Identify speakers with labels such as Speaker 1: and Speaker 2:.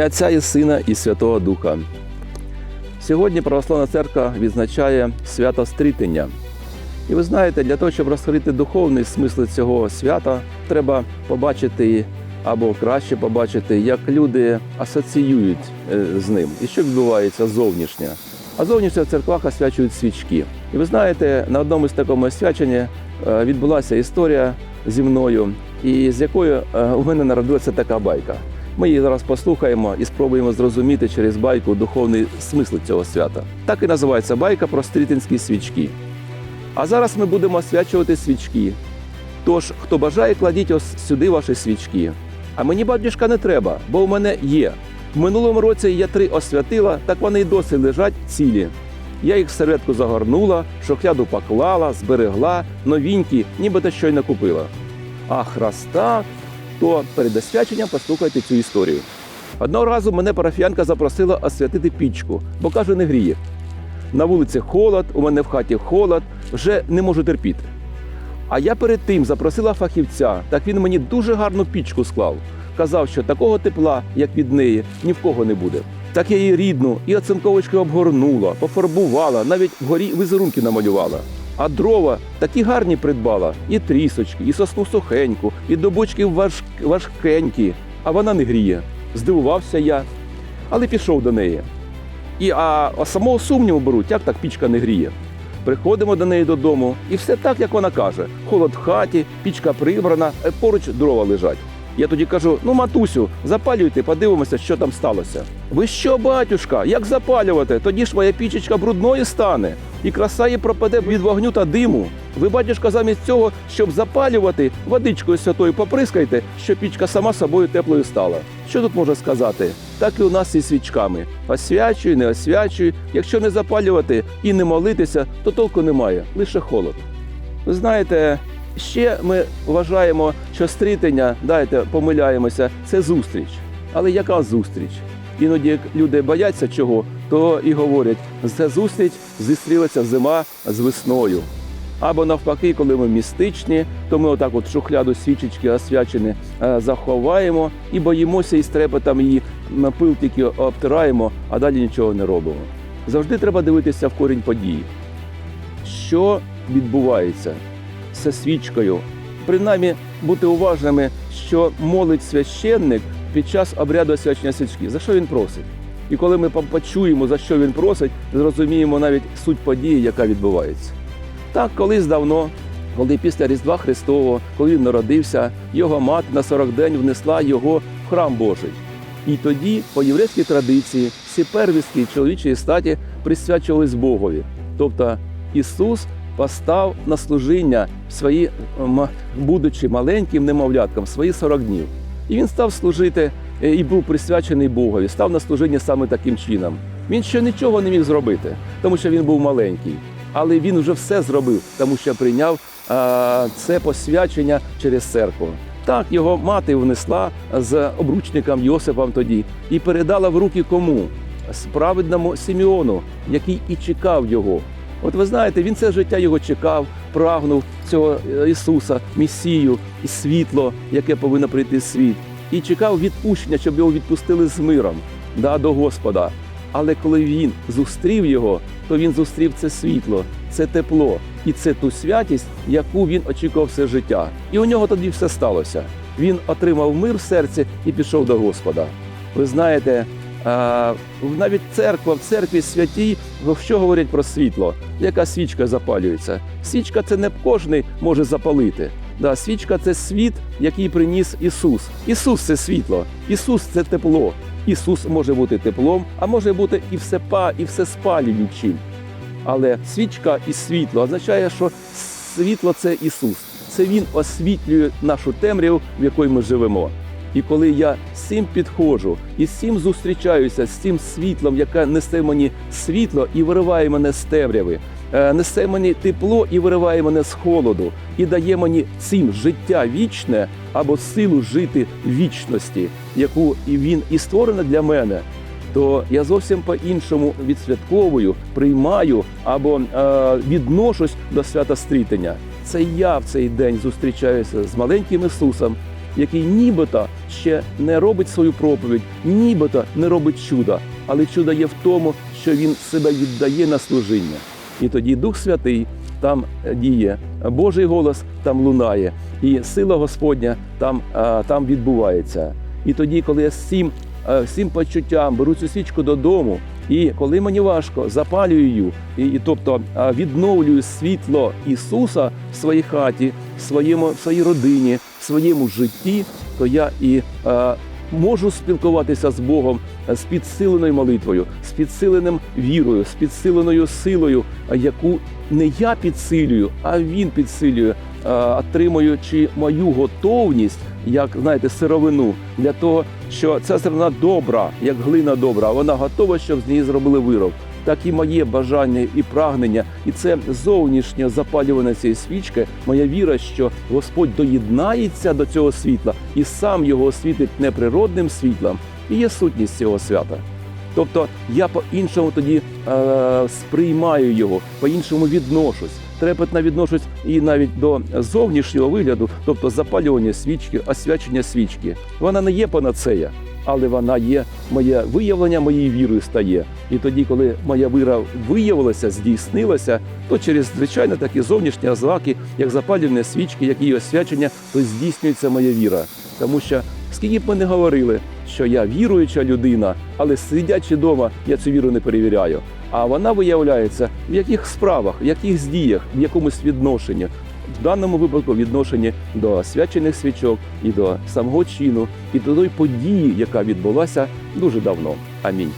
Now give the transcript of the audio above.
Speaker 1: ім'я Отця і Сина і Святого Духа. Сьогодні Православна Церква відзначає свято Стрітення. І ви знаєте, для того, щоб розкрити духовний смисл цього свята, треба побачити або краще побачити, як люди асоціюють е, з ним і що відбувається зовнішнє. А зовнішньо в церквах освячують свічки. І ви знаєте, на одному з такому освяченні е, відбулася історія зі мною, і з якою е, у мене народилася така байка. Ми її зараз послухаємо і спробуємо зрозуміти через байку духовний смисл цього свята. Так і називається байка про стрітинські свічки. А зараз ми будемо освячувати свічки. Тож, хто бажає, кладіть ось сюди ваші свічки. А мені батюшка не треба, бо у мене є. В минулому році я три освятила, так вони й досі лежать цілі. Я їх в серветку загорнула, шохляду поклала, зберегла, новінькі, нібито щойно купила. Ах, раз так, то перед освяченням послухайте цю історію. Одного разу мене парафіянка запросила освятити пічку, бо каже, не гріє. На вулиці холод, у мене в хаті холод, вже не можу терпіти. А я перед тим запросила фахівця, так він мені дуже гарну пічку склав. Казав, що такого тепла, як від неї, ні в кого не буде. Так я її рідну і оцинковочкою обгорнула, пофарбувала, навіть вгорі візерунки намалювала. А дрова такі гарні придбала, і трісочки, і сосну сухеньку, і до бочки важ... важкенькі, а вона не гріє. Здивувався я, але пішов до неї. І а, а самого сумніву беруть, як так пічка не гріє. Приходимо до неї додому, і все так, як вона каже: холод в хаті, пічка прибрана, е, поруч дрова лежать. Я тоді кажу: ну, матусю, запалюйте, подивимося, що там сталося. Ви що, батюшка, як запалювати? Тоді ж моя пічечка брудною стане, і краса її пропаде від вогню та диму. Ви, батюшка, замість цього, щоб запалювати, водичкою святою поприскайте, щоб пічка сама собою теплою стала. Що тут можна сказати? Так і у нас із свічками. Освячуй, не освячуй. Якщо не запалювати і не молитися, то толку немає, лише холод. Ви знаєте, ще ми вважаємо, що стрітення, дайте помиляємося, це зустріч. Але яка зустріч? Іноді як люди бояться чого, то і говорять, це зустріч зустрілася зима з весною. Або навпаки, коли ми містичні, то ми отак от шухляду свічечки освячені е, заховаємо і боїмося із трепетом її на пил тільки обтираємо, а далі нічого не робимо. Завжди треба дивитися в корінь події. Що відбувається зі свічкою? Принаймні бути уважними, що молить священник під час обряду освячення свічки. За що він просить? І коли ми почуємо, за що він просить, зрозуміємо навіть суть події, яка відбувається. Так, колись давно, коли після Різдва Христового, коли він народився, його мати на 40 день внесла його в храм Божий. І тоді, по єврейській традиції, всі первістки чоловічої статі присвячувались Богові. Тобто Ісус постав на служіння свої, будучи маленьким немовлятком, свої 40 днів. І він став служити е, і був присвячений Богові, став на служіння саме таким чином. Він ще нічого не міг зробити, тому що він був маленький. Але він вже все зробив, тому що прийняв а, це посвячення через церкву. Так, його мати внесла з обручником Йосипом тоді і передала в руки кому? Справедному Симеону, який і чекав його. От ви знаєте, він це життя його чекав, прагнув цього е, Ісуса, Месію і світло, яке повинно прийти в світ, і чекав відпущення, щоб його відпустили з миром да, до Господа. Але коли він зустрів його, то він зустрів це світло, це тепло і це ту святість, яку він очікував все життя. І у нього тоді все сталося. Він отримав мир в серці і пішов до Господа. Ви знаєте, навіть церква в церкві святій, що говорять про світло, яка свічка запалюється. Свічка це не кожний може запалити. Да, свічка це світ, який приніс Ісус. Ісус це світло, Ісус це тепло. Ісус може бути теплом, а може бути і всепа, і всеспалюючим. Але свічка і світло означає, що світло це Ісус. Це Він освітлює нашу темряву, в якій ми живемо. І коли я з підходжу і з зустрічаюся, з цим світлом, яке несе мені світло і вириває мене з темряви, е, несе мені тепло і вириває мене з холоду, і дає мені цим життя вічне або силу жити вічності, яку він і створена для мене. То я зовсім по-іншому відсвятковую, приймаю або е, відношусь до свята стрітення. Це я в цей день зустрічаюся з маленьким Ісусом, який нібито ще не робить свою проповідь, нібито не робить чуда, але чудо є в тому, що він себе віддає на служіння. І тоді Дух Святий там е, діє, Божий голос там лунає, і сила Господня там, там відбувається. І тоді, коли я цим, е, всім почуттям беру цю свічку додому, і коли мені важко, запалюю і, і тобто відновлюю світло Ісуса в своїй хаті, в своєму в своїй родині, в своєму житті, то я і е, можу спілкуватися з Богом е, з підсиленою молитвою, з підсиленим вірою, з підсиленою силою, яку не я підсилюю, а він підсилює, е, отримуючи мою готовність, як знаєте, сировину для того, що ця сировина добра, як глина добра, вона готова, щоб з неї зробили вироб. Так і моє бажання і прагнення, і це зовнішнє запалювання цієї свічки, моя віра, що Господь доєднається до цього світла і сам його освітить неприродним світлом, і є сутність цього свята. Тобто я по-іншому тоді е, сприймаю його, по-іншому відношусь. Трепетно відношусь і навіть до зовнішнього вигляду, тобто запалювання свічки, освячення свічки. Вона не є панацея, але вона є моє виявлення моєї віри стає. І тоді, коли моя віра виявилася, здійснилася, то через звичайно такі зовнішні ознаки, як запалювання свічки, як її освячення, то здійснюється моя віра. Тому що скільки б ми не говорили, що я віруюча людина, але сидячи вдома, я цю віру не перевіряю. А вона виявляється в яких справах, в яких діях, в якомусь відношенні. В даному випадку відношенні до освячених свічок і до самого чину, і до тої події, яка відбулася дуже давно. Амінь.